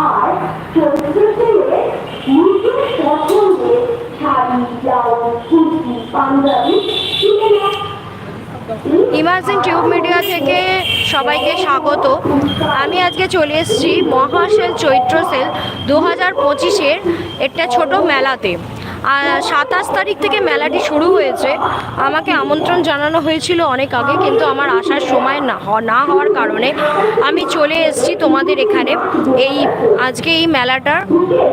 আর পছন্দের sari kurti panjabi tube media থেকে সবাইকে স্বাগত। আমি আজকে চলে এসেছি মহাশেল চৈত্র সেল দু হাজার পঁচিশের একটা ছোট মেলাতে। সাতাশ তারিখ থেকে মেলাটি শুরু হয়েছে। আমাকে আমন্ত্রণ জানানো হয়েছিল অনেক আগে, কিন্তু আমার আসার সময় না না হওয়ার কারণে আমি চলে এসেছি তোমাদের এখানে এই, আজকে এই মেলাটার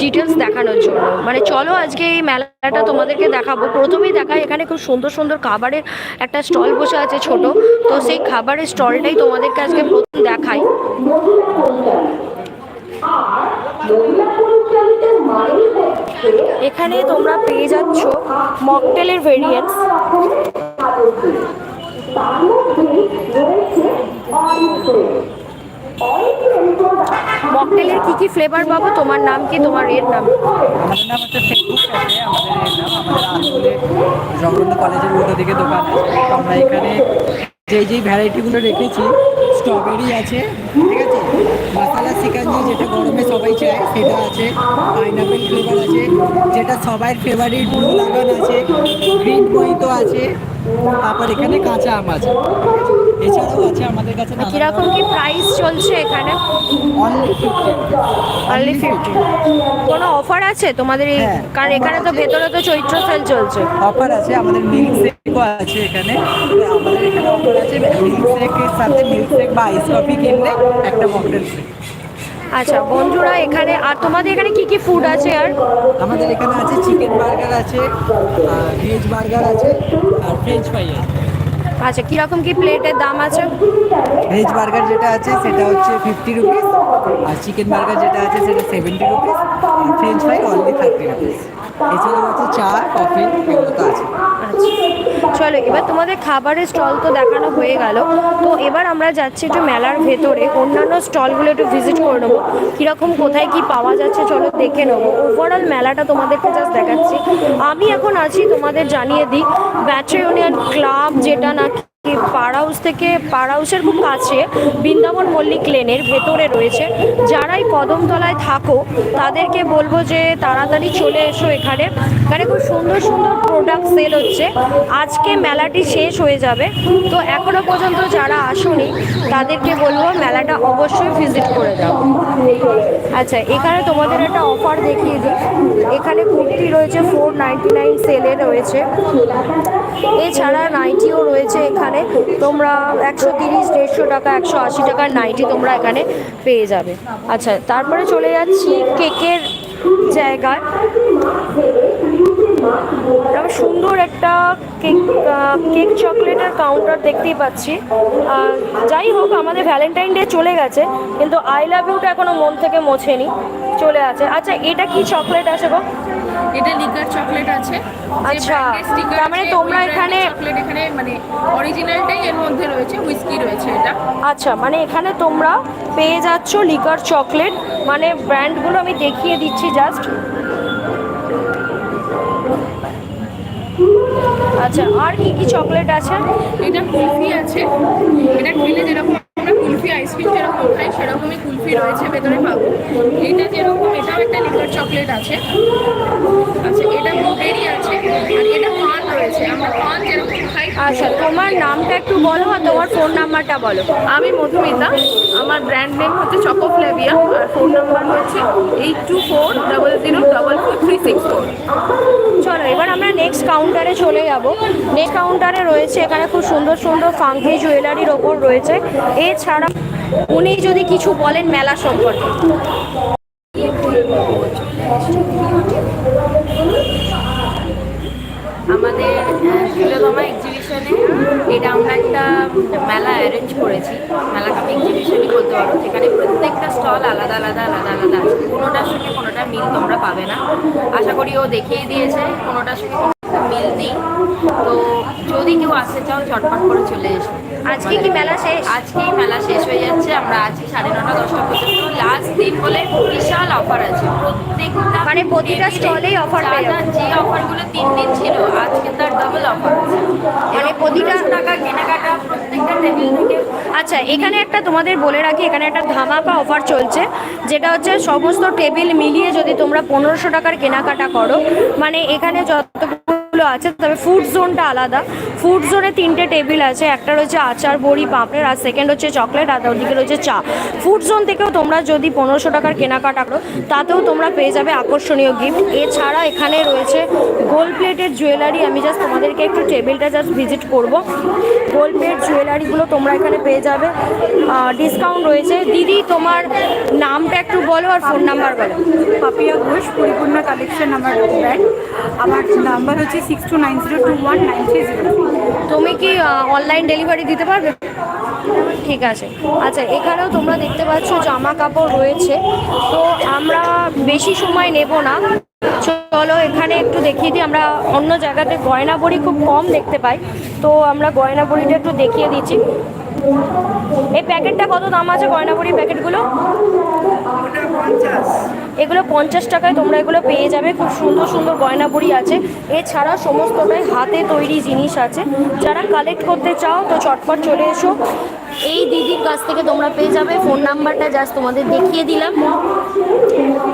ডিটেলস দেখানোর জন্য। মানে চলো আজকে এই মেলাটা তোমাদেরকে দেখাবো। প্রথমেই দেখাই, এখানে খুব সুন্দর সুন্দর খাবারের একটা স্টল বসে আছে ছোট। তো সেই খাবারের স্টলটাই তোমাদেরকে আজকে প্রথম দেখাই। আর মহিলা পরিচালিত এখানে তোমরা পেয়ে যাচ্ছ মকটেলের ভেরিয়েন্টস মকটেলের কি কি ফ্লেভার পাবো? তোমার নাম কি? তোমার এর নাম? আমাদের নাম হচ্ছে ফেসবুক ক্যাফে আমাদের এর নাম আমাদের আজকুলে জগন্নাথ কলেজের উল্টো দিকে দোকান আছে। আমরা এখানে যেই যেই ভ্যারাইটিগুলো রেখেছি স্ট্রবেরি আছে, ঠিক আছে? মশালা সিকাঞ্জি যেটা গরমে সবাই চায় সেটা আছে পাইনাপেল ফ্লেভার আছে যেটা সবাই ফেভারিট ব্লু লাগান আছে গ্রিন মহিতো আছে তারপর এখানে কাঁচা আম আছে এছাড়াও আছে আমাদের কাছে কীরকম কি প্রাইস চলছে এখানে? অনলি ফিফটি অনলি ফিফটি কোনো অফার আছে? তোমাদের এই হ্যাঁ। কারণ এখানে তো ভেতরে তো চৈত্র সেল চলছে। অফার আছে আমাদের মিল্ক শেকও আছে এখানে। আমাদের এখানে অফার আছে মিল্ক শেকের সাথে মিল্ক শেক বা আইস কফি কিনলে একটা মকটেল ফ্রি আচ্ছা বন্ধুরা এখানে আর তোমাদের এখানে কি কি ফুড আছে আর? আমাদের এখানে আছে চিকেন বার্গার আছে ভেজ বার্গার আছে আর ফ্রেঞ্চ ফ্রাই আছে। আচ্ছা কীরকম কি প্লেটের দাম আছে? ভেজ বার্গার যেটা আছে সেটা হচ্ছে ফিফটি রুপিস আর চিকেন বার্গার যেটা আছে সেটা সেভেন্টি রুপিস আর French fry only thirty rupees এছাড়াও আছে চা কফি এগুলো তো আছে। আচ্ছা। চলো, এবার তোমাদের খাবারের স্টল তো দেখানো হয়ে গেল। তো এবার আমরা যাচ্ছি একটু মেলার ভেতরে। অন্যান্য স্টলগুলো একটু ভিজিট করে নেব। কীরকম, কোথায় কি পাওয়া যাচ্ছে, চলো দেখে নেব। ওভারঅল মেলাটা তোমাদেরকে জাস্ট দেখাচ্ছি। আমি এখন আছি তোমাদের জানিয়ে দিই। ব্যাটারি ইউনিয়ন ক্লাব যেটা নাকি পার হাউস থেকে পার হাউসের খুব কাছে বৃন্দাবন মল্লিক লেনের ভেতরে রয়েছে। যারাই কদমতলায় থাকো, তাদেরকে বলব যে তাড়াতাড়ি চলে এসো এখানে। এখানে খুব সুন্দর সুন্দর প্রোডাক্ট সেল হচ্ছে। আজকে মেলাটি শেষ হয়ে যাবে। তো এখনও পর্যন্ত যারা আসুনি, তাদেরকে বলব মেলাটা অবশ্যই ভিজিট করে দাও। আচ্ছা এখানে তোমাদের একটা অফার দেখিয়ে দিই। এখানে কুর্তি রয়েছে ফোর নাইনটি নাইন সেলে রয়েছে। এছাড়া নাইটিও রয়েছে এখানে। তোমরা একশো তিরিশ, দেড়শো টাকা, একশো আশি টাকার নাইটি তোমরা এখানে পেয়ে যাবে। আচ্ছা তারপরে চলে যাচ্ছি কেকের জায়গায়। সুন্দর একটা কেক কেক চকলেটের কাউন্টার দেখতেই পাচ্ছি। যাই হোক, আমাদের ভ্যালেন্টাইন ডে চলে গেছে, কিন্তু আই লাভ ইউটা এখনও মন থেকে মোছেনি, চলে আছে। আচ্ছা এটা কি চকলেট আছে গো? এটা লিকার চকলেট আছে। আচ্ছা, তার মানে তোমরা এখানে- চকলেট এখানে মানে অরিজিনালটাই এর মধ্যে রয়েছে হুইস্কি রয়েছে এটা। আচ্ছা মানে এখানে তোমরা পেয়ে যাচ্ছ লিকার চকলেট মানে ব্র্যান্ডগুলো আমি দেখিয়ে দিচ্ছি জাস্ট আচ্ছা আর কি কি চকলেট আছে? এটা কুলফি আছে। এটা খেলে যেরকম কুলফি আইসক্রিম যেরকম খাই, সেরকমই কুলফি রয়েছে, ভেতরে পাবো। এটা যেরকম, এটাও একটা লিকার চকলেট আছে। আচ্ছা এটা ব্লুবেরি আছে, আর এটা পান রয়েছে। আমরা পান যেরকম খাই আচ্ছা তোমার নামটা একটু বলো আর তোমার ফোন নাম্বারটা বলো। আমি মধুমিতা আমার ব্র্যান্ড নেম হচ্ছে চকোফ্লেভিয়া আর ফোন নাম্বার হচ্ছে eight two four double zero double four three six four চলো এবার আমরা নেক্সট কাউন্টারে চলে যাব। নেক্সট কাউন্টারে রয়েছে এখানে খুব সুন্দর সুন্দর ফাঙ্কি জুয়েলারির ওপর রয়েছে। এছাড়া উনি যদি কিছু বলেন মেলা সম্পর্কে আমাদের ষোলোতমা এক্সিবিশনে। এটা আমরা একটা মেলা অ্যারেঞ্জ করেছি। মেলা কাপ এক্সিবিশনই বলতে পারো। যেখানে প্রত্যেকটা স্টল আলাদা আলাদা আলাদা আলাদা আছে। কোনোটার সঙ্গে কোনোটা মিল তোমরা পাবে না। আশা করি ও দেখিয়ে দিয়েছে কোনোটার সঙ্গে মিল নেই। তো যদি কেউ আসতে চাও ঝটপট করে চলে এসো। আজকে কি মেলা শেষ? আজকেই মেলা শেষ হয়ে যাচ্ছে। আমরা আজকে সাড়ে নটা দশটা পর্যন্ত। লাস্ট দিন বলে বিশাল অফার আছে। মানে প্রতিটা স্টলেই অফার পেয়ে যা অফারগুলো তিন দিন ছিল আজকে তার ডাবল অফার মানে প্রতিটা টাকা কেনাকাটা প্রত্যেকটা টেবিল থেকে আচ্ছা এখানে একটা তোমাদের বলে রাখি এখানে একটা ধামাকা অফার চলছে যেটা হচ্ছে সমস্ত টেবিল মিলিয়ে যদি তোমরা পনেরোশো টাকার কেনাকাটা করো মানে এখানে যতগুলো আছে তবে ফুড জোনটা আলাদা। ফুড জোনে তিনটে টেবিল আছে। একটা রয়েছে আচার, বড়ি, পাঁপড়ের, আর সেকেন্ড হচ্ছে চকলেট আর ওদিকে রয়েছে চা। ফুড জোন থেকেও তোমরা যদি পনেরোশো টাকার কেনাকাটা করো, তাতেও তোমরা পেয়ে যাবে আকর্ষণীয় গিফট এছাড়া এখানে রয়েছে গোল্ড প্লেটের জুয়েলারি আমি জাস্ট তোমাদেরকে একটু টেবিলটা জাস্ট ভিজিট করব। গোল্ড প্লেট জুয়েলারিগুলো তোমরা এখানে পেয়ে যাবে। ডিসকাউন্ট রয়েছে। দিদি, তোমার নামটা একটু বলো আর ফোন নাম্বার বলো। পাপিয়া ঘোষ, পরিপূর্ণা কালেকশন আমার ব্র্যান্ড আমার নাম্বার হচ্ছে six two nine zero two one nine three zero তুমি কি অনলাইন ডেলিভারি দিতে পারবে? ঠিক আছে। আচ্ছা এখানেও তোমরা দেখতে পাচ্ছ জামা কাপড় রয়েছে। তো আমরা বেশি সময় নেব না। চলো, এখানে একটু দেখিয়ে দিই আমরা অন্য জায়গাতে গয়না বড়ি খুব কম দেখতে পাই। তো আমরা গয়না বড়িটা একটু দেখিয়ে দিচ্ছি। এই প্যাকেটটা কত দাম আছে গয়না বড়ির প্যাকেটগুলো? এগুলো পঞ্চাশ টাকায় তোমরা এগুলো পেয়ে যাবে। খুব সুন্দর সুন্দর গয়না বড়ি আছে। এছাড়া সমস্তটাই হাতে তৈরি জিনিস আছে। যারা কালেক্ট করতে চাও তো চটপট চলে এসো। এই দিদির কাছ থেকে তোমরা পেয়ে যাবে। ফোন নাম্বারটা জাস্ট তোমাদের দেখিয়ে দিলাম।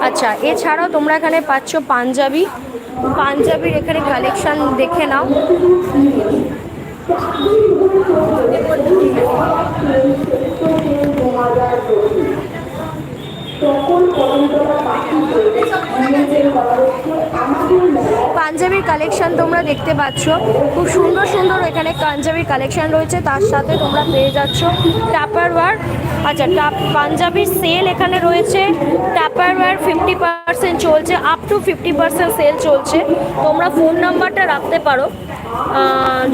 আচ্ছা এছাড়াও তোমরা এখানে পাচ্ছ পাঞ্জাবি। পাঞ্জাবির এখানে কালেকশান দেখে নাও। পাঞ্জাবির কালেকশন তোমরা দেখতে পাচ্ছ। খুব সুন্দর সুন্দর এখানে পাঞ্জাবির কালেকশন রয়েছে, তার সাথে তোমরা পেয়ে যাচ্ছ টাপারওয়ার আচ্ছা টাপ পাঞ্জাবির সেল এখানে রয়েছে। টাপারওয়ার ফিফটি পার্সেন্ট চলছে up to fifty percent sale চলছে। তোমরা ফোন নাম্বারটা রাখতে পারো।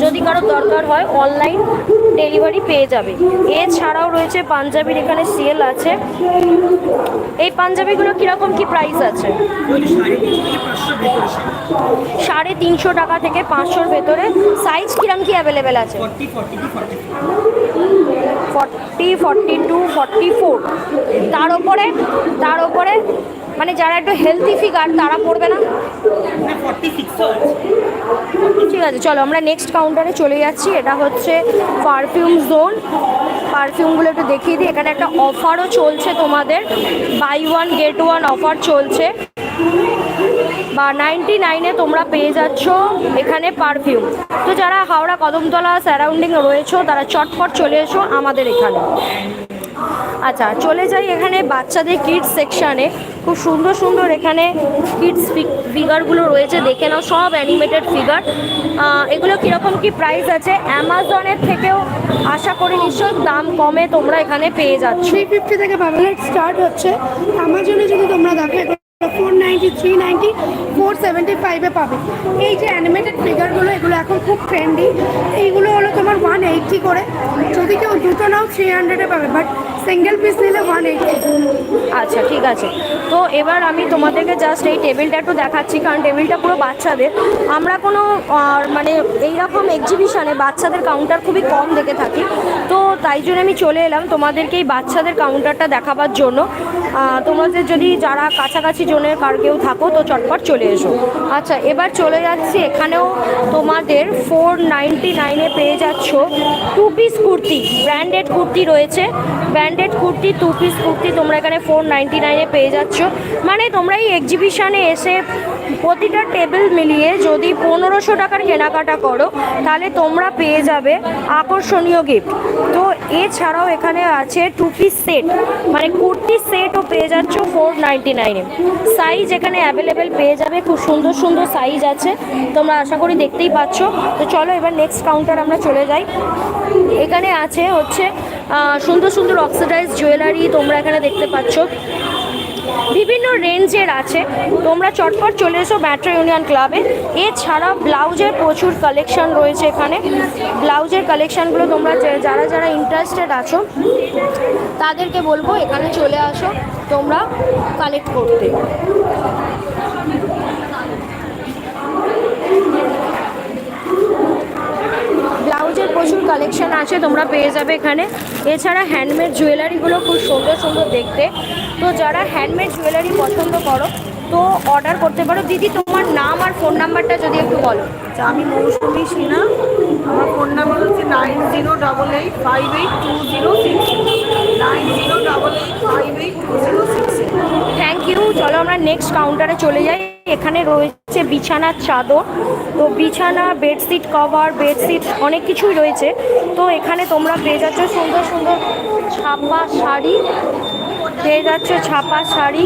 যদি কারও দরকার হয় অনলাইন ডেলিভারি পেয়ে যাবে। এছাড়াও রয়েছে পাঞ্জাবির এখানে সেল আছে। এই পাঞ্জাবিগুলো কীরকম, কি প্রাইস আছে? সাড়ে তিনশো টাকা থেকে পাঁচশোর ভেতরে। সাইজ কিরম কি অ্যাভেলেবেল আছে? Forty forty two forty four তার ওপরে তার ওপরে মানে যারা একটু হেলদি ফিগার তারা পড়বে না? ঠিক আছে চলো আমরা নেক্সট কাউন্টারে চলে যাচ্ছি। এটা হচ্ছে পারফিউম জোন পারফিউমগুলো একটু দেখিয়ে দিই। এখানে একটা অফারও চলছে তোমাদের। Buy one get one offer চলছে। বা নাইনটি নাইনে তোমরা পেয়ে যাচ্ছ এখানে পারফিউম তো যারা হাওড়া কদমতলা স্যারাউন্ডিং রয়েছো তারা চটপট চলে এসো আমাদের এখানে। আচ্ছা চলে যাই এখানে বাচ্চাদের কিডস সেকশানে খুব সুন্দর সুন্দর এখানে কিডস ফিগারগুলো রয়েছে, দেখে নাও, সব অ্যানিমেটেড ফিগার এগুলো কীরকম কি প্রাইস আছে? অ্যামাজনের থেকেও আশা করি নিশ্চয় দাম কমে তোমরা এখানে পেয়ে যাচ্ছ। থ্রি ফিফটি থেকে স্টার্ট হচ্ছে। অ্যামাজনে যদি তোমরা দেখো থ্রি ফোর সেভেন্টি ফাইভে পাবে। এই যে অ্যানিমেটেড ফিগারগুলো এগুলো এখন খুব ট্রেন্ডি এইগুলো হলো তোমার ওয়ান এইটটি করে। যদি কেউ দুটো নাও থ্রি হান্ড্রেডে পাবে বাট সিঙ্গেল পিস নিলে ওয়ান আচ্ছা ঠিক আছে। তো এবার আমি তোমাদেরকে জাস্ট এই টেবিলটা একটু দেখাচ্ছি, কারণ টেবিলটা পুরো বাচ্চাদের। আমরা কোনো মানে এইরকম এক্সিবিশনে বাচ্চাদের কাউন্টার খুবই কম দেখে থাকি। তো তাই জন্য আমি চলে এলাম তোমাদেরকে এই বাচ্চাদের কাউন্টারটা দেখাবার জন্য। তোমাদের যদি যারা কাছাকাছি জনের কার কেউ থাকো, তো চটপট চলে এসো। আচ্ছা এবার চলে যাচ্ছি, এখানেও তোমাদের ফোর নাইনটি নাইনে পেয়ে যাচ্ছ। Two piece kurti branded kurti রয়েছে। Branded kurti two piece kurti তোমরা এখানে ফোর নাইনটি নাইনে পেয়ে যাচ্ছ। মানে তোমরা এই এক্সিবিশানে এসে প্রতিটা টেবিল মিলিয়ে যদি পনেরোশো টাকার কেনাকাটা করো, তাহলে তোমরা পেয়ে যাবে আকর্ষণীয় গিফট তো এছাড়াও এখানে আছে টু পিস সেট মানে কুর্তি সেটও পেয়ে যাচ্ছ ফোর নাইনটি নাইনে সাইজ এখানে অ্যাভেলেবেল পেয়ে যাবে, খুব সুন্দর সুন্দর সাইজ আছে, তোমরা আশা করি দেখতেই পাচ্ছ। তো চলো এবার নেক্সট কাউন্টার আমরা চলে যাই। এখানে আছে হচ্ছে সুন্দর সুন্দর অক্সিডাইজ জুয়েলারি তোমরা এখানে দেখতে পাচ্ছ। বিভিন্ন রেঞ্জের আছে। তোমরা চটপট চলে এসো মেট্রো ইউনিয়ন ক্লাবে এছাড়া ব্লাউজের প্রচুর কালেকশন রয়েছে এখানে। ব্লাউজের কালেকশানগুলো তোমরা যারা যারা ইন্টারেস্টেড আছো, তাদেরকে বলব এখানে চলে আসো। তোমরা কালেক্ট করতে। ব্লাউজের প্রচুর কালেকশন আছে, তোমরা পেয়ে যাবে এখানে। এছাড়া হ্যান্ডমেড জুয়েলারিগুলো খুব সুন্দর সুন্দর দেখতে। তো যারা হ্যান্ডমেড জুয়েলারি পছন্দ করো তো অর্ডার করতে পারো। দিদি তোমার নাম আর ফোন নাম্বারটা যদি একটু বলো। আচ্ছা আমি মৌসুমি সিনহা। আমার ফোন নাম্বার হচ্ছে nine zero double eight five eight two zero six nine zero double eight five eight two zero six thank you চলো আমরা নেক্সট কাউন্টারে চলে যাই। এখানে রয়েছে বিছানার চাদর। তো বিছানা বেডশিট কভার বেডশিট অনেক কিছুই রয়েছে। তো এখানে তোমরা পেয়ে যাচ্ছ সুন্দর সুন্দর ছাপা শাড়ি। পেয়ে যাচ্ছ ছাপা শাড়ি।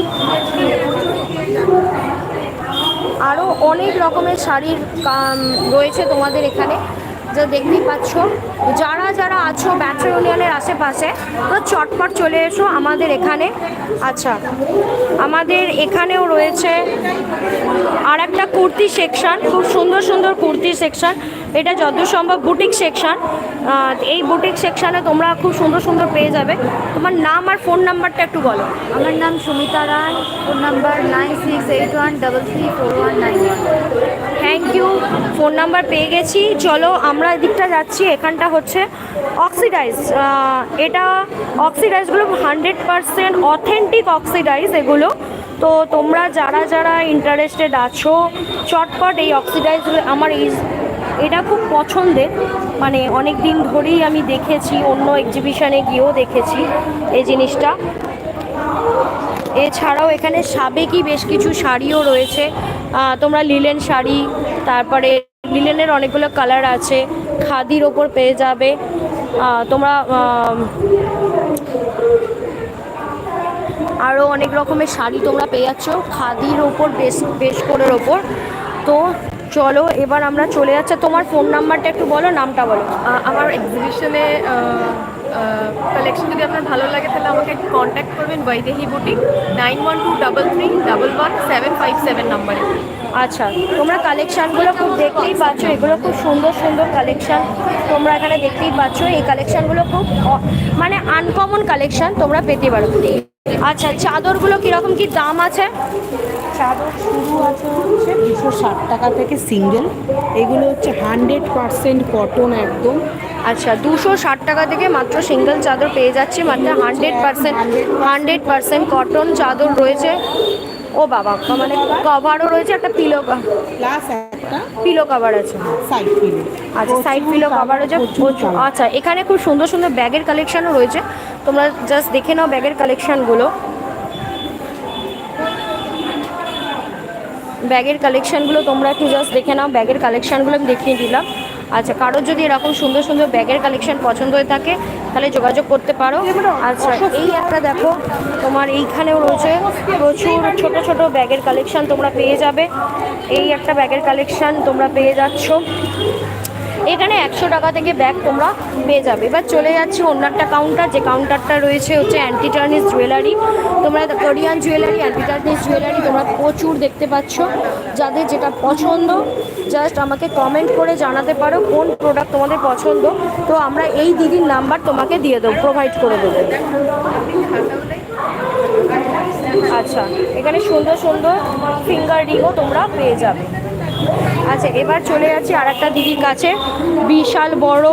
আরও অনেক রকমের শাড়ির রয়েছে তোমাদের এখানে, যা দেখতেই পাচ্ছ। যারা যারা ইউনিয়নের আশেপাশে তো চটপট চলে এসো আমাদের এখানে। আচ্ছা আমাদের এখানেও রয়েছে আর একটা কুর্তি সেকশন খুব সুন্দর সুন্দর কুর্তি সেকশন। এটা যত সম্ভব বুটিক সেকশন। এই বুটিক সেকশানে তোমরা খুব সুন্দর সুন্দর পেয়ে যাবে। তোমার নাম আর ফোন নাম্বারটা একটু বলো। আমার নাম Sumita Roy phone number nine six eight one double three four one nine one. Thank you phone number পেয়ে গেছি। চলো আমরা এদিকটা যাচ্ছি। এখানটা হচ্ছে অক্সিডাইজ এটা অক্সিডাইজগুলো হান্ড্রেড পারসেন্ট অথেন্টিক অক্সিডাইজ এগুলো। তো তোমরা যারা যারা ইন্টারেস্টেড আছো, চটপট এই অক্সিডাইজগুলো আমার এই এটা খুব পছন্দের। মানে অনেক দিন ধরেই আমি দেখেছি, অন্য এক্সিবিশনে গিয়েও দেখেছি এই জিনিসটা। এছাড়াও এখানে সাবেকি বেশ কিছু শাড়িও রয়েছে। তোমরা লিলেন শাড়ি, তারপরে লিলেনের অনেকগুলো কালার আছে, খাদির ওপর পেয়ে যাবে। তোমরা আরও অনেক রকমের শাড়ি তোমরা পেয়ে যাচ্ছ, খাদির ওপর, বেশ বেশ করের ওপর। তো চলো, এবার আমরা চলে যাচ্ছি। তোমার ফোন নাম্বারটা একটু বলো, নামটা বলো। আমার এক্সিবিশনে কালেকশন যদি আপনার ভালো লাগে তাহলে আমাকে কন্ট্যাক্ট করবেন Baidehi boutique nine one two double three double one seven five seven নাম্বারে আচ্ছা তোমরা কালেকশানগুলো খুব দেখতেই পাচ্ছ এগুলো খুব সুন্দর সুন্দর কালেকশান তোমরা এখানে দেখতেই পাচ্ছ এই কালেকশানগুলো খুব মানে আনকমন কালেকশান তোমরা পেতে পারো। আচ্ছা চাদরগুলো কীরকম কি দাম আছে? চাদর শুরু আছে হচ্ছে দুশো ষাট টাকা থেকে সিঙ্গেল এগুলো হচ্ছে হান্ড্রেড পারসেন্ট কটন একদম। আচ্ছা দুশো ষাট টাকা থেকে মাত্র সিঙ্গেল চাদর পেয়ে যাচ্ছি মাত্র hundred percent hundred percent cotton চাদর রয়েছে। ও বাবা মানে কভারও রয়েছে একটা পিলো প্লাস একটা। পিলো কভার আছে। সাইড পিলো আচ্ছা সাইড পিলো কভার হচ্ছে প্রচুর আচ্ছা এখানে খুব সুন্দর সুন্দর ব্যাগের কালেকশানও রয়েছে। তোমরা জাস্ট দেখে নাও ব্যাগের কালেকশানগুলো ব্যাগের কালেকশানগুলো তোমরা একটু জাস্ট দেখে নাও ব্যাগের কালেকশানগুলো আমি দেখিয়ে দিলাম। আচ্ছা কারোর যদি এরকম সুন্দর সুন্দর ব্যাগের কালেকশন পছন্দ হয়ে থাকে তাহলে যোগাযোগ করতে পারো। আচ্ছা এই একটা দেখো তোমার এইখানেও রয়েছে প্রচুর ছোট ছোট ব্যাগের কালেকশন তোমরা পেয়ে যাবে। এই একটা ব্যাগের কালেকশন তোমরা পেয়ে যাচ্ছ। এখানে একশো টাকা থেকে ব্যাগ তোমরা পেয়ে যাবে। এবার চলে যাচ্ছি অন্য একটা কাউন্টার যে কাউন্টারটা রয়েছে হচ্ছে অ্যান্টিটার্নিস জুয়েলারি তোমরা Korean jewellery anti tarnish jewellery তোমরা প্রচুর দেখতে পাচ্ছ। যাদের যেটা পছন্দ জাস্ট আমাকে কমেন্ট করে জানাতে পারো কোন প্রোডাক্ট তোমাদের পছন্দ। তো আমরা এই দিদির নাম্বার তোমাকে দিয়ে দেবো প্রোভাইড করে দেবো। আচ্ছা এখানে সুন্দর সুন্দর ফিঙ্গার রিংও তোমরা পেয়ে যাবে। আচ্ছা এবার চলে যাচ্ছি আর একটা দিদির কাছে। বিশাল বড়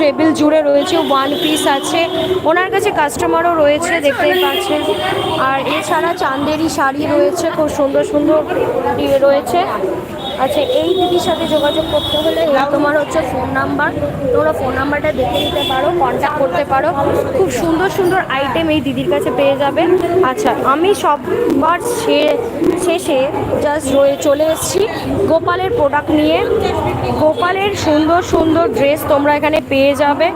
টেবিল জুড়ে রয়েছে ওয়ান পিস আছে। ওনার কাছে কাস্টমারও রয়েছে, দেখতেই পাচ্ছেন। আর এছাড়া চান্দেরি শাড়ি রয়েছে, খুব সুন্দর সুন্দর রয়েছে। আচ্ছা এই দিদির সাথে যোগাযোগ করতে হলে তোমার হচ্ছে ফোন নাম্বার তোমরা ফোন নাম্বারটা দেখে নিতে পারো কন্ট্যাক্ট করতে পারো। খুব সুন্দর সুন্দর আইটেম এই দিদির কাছে পেয়ে যাবে। আচ্ছা আমি সববার শেষে জাস্ট রয়ে চলে এসেছি। গোপালের প্রোডাক্ট নিয়ে। গোপালের সুন্দর সুন্দর ড্রেস তোমরা এখানে পেয়ে যাবে।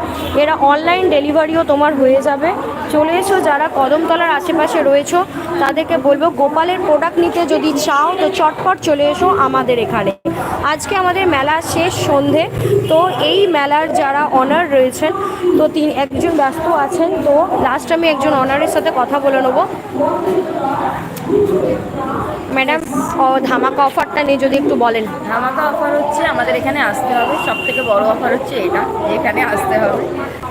এরা অনলাইন ডেলিভারিও তোমার হয়ে যাবে। চলে এসো, যারা কদমতলার আশেপাশে রয়েছো, তাদেরকে বলব, গোপালের প্রোডাক্ট নিতে যদি চাও, তো চটপট চলে এসো আমাদের এখানে। আজকে আমাদের মেলা শেষ সন্ধে, তো এই মেলার যারা অনার রয়েছেন, তো তিন, একজন ব্যস্ত আছেন, তো লাস্ট আমি একজন অনারের সাথে কথা বলে নেব। ম্যাডাম ধামাকা অফারটা নিয়ে যদি একটু বলেন। ধামাকা অফার হচ্ছে আমাদের এখানে আসতে হবে সব থেকে বড় অফার হচ্ছে এটা, এখানে আসতে হবে।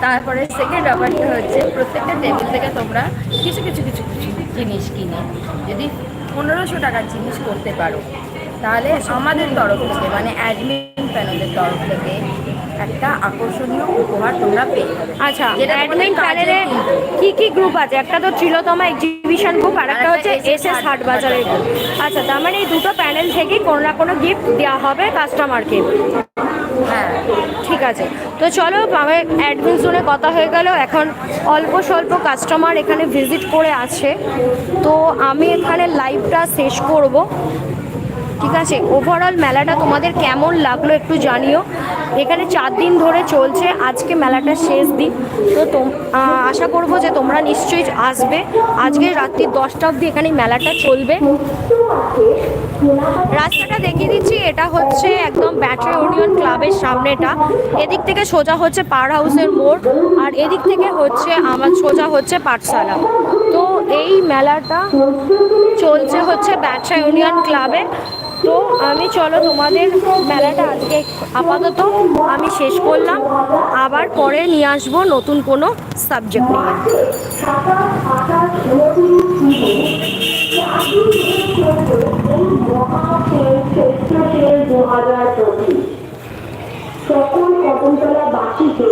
তারপরে সেকেন্ড অফারটা হচ্ছে, প্রত্যেকটা টেবিল থেকে তোমরা কিছু কিছু কিছু কিছু জিনিস কিনে, যদি পনেরোশো টাকার জিনিস করতে পারো তাহলে আমাদের তরফ থেকে মানে অ্যাডমিন প্যানেলের তরফ থেকে একটা আকর্ষণীয় উপহার তোমরা পেয়ে যাবে। আচ্ছা অ্যাডমিন প্যানেলে কি কি গ্রুপ আছে? একটা তো ত্রিলোতমা এক্সিবিশন গ্রুপ আর একটা হচ্ছে এস এস হাট বাজারের গ্রুপ আচ্ছা তার মানে এই দুটো প্যানেল থেকেই কোনো না কোনো গিফট দেওয়া হবে কাস্টমারকে হ্যাঁ। ঠিক আছে। তো চলো আমার অ্যাডমিন জোনে কথা হয়ে গেল। এখন অল্প স্বল্প কাস্টমার এখানে ভিজিট করে আছে তো আমি এখানে লাইভটা শেষ করব। ঠিক আছে? ওভারঅল মেলাটা তোমাদের কেমন লাগল একটু জানিও। এখানে চার দিন ধরে চলছে, আজকে মেলাটা শেষ দিন। তো আশা করব যে তোমরা নিশ্চয়ই আসবে। আজকে রাত্রি দশটা অবধি এখানে মেলাটা চলবে। রাস্তাটা দেখিয়ে দিচ্ছি, এটা হচ্ছে একদম ব্যাটারি ইউনিয়ন ক্লাবের সামনেটা। এদিক থেকে সোজা হচ্ছে পাওয়ার হাউসের মোড়, আর এদিক থেকে হচ্ছে আমার সোজা হচ্ছে পাঠশালা। তো এই মেলাটা চলছে হচ্ছে ব্যবসা ইউনিয়ন ক্লাবে তো আমি, চলো তোমাদের মেলাটা আজকে আপাতত আমি শেষ করলাম। আবার পরে নিয়ে আসব নতুন কোনো সাবজেক্ট নিয়ে। সকল কদমতলা বাসীকে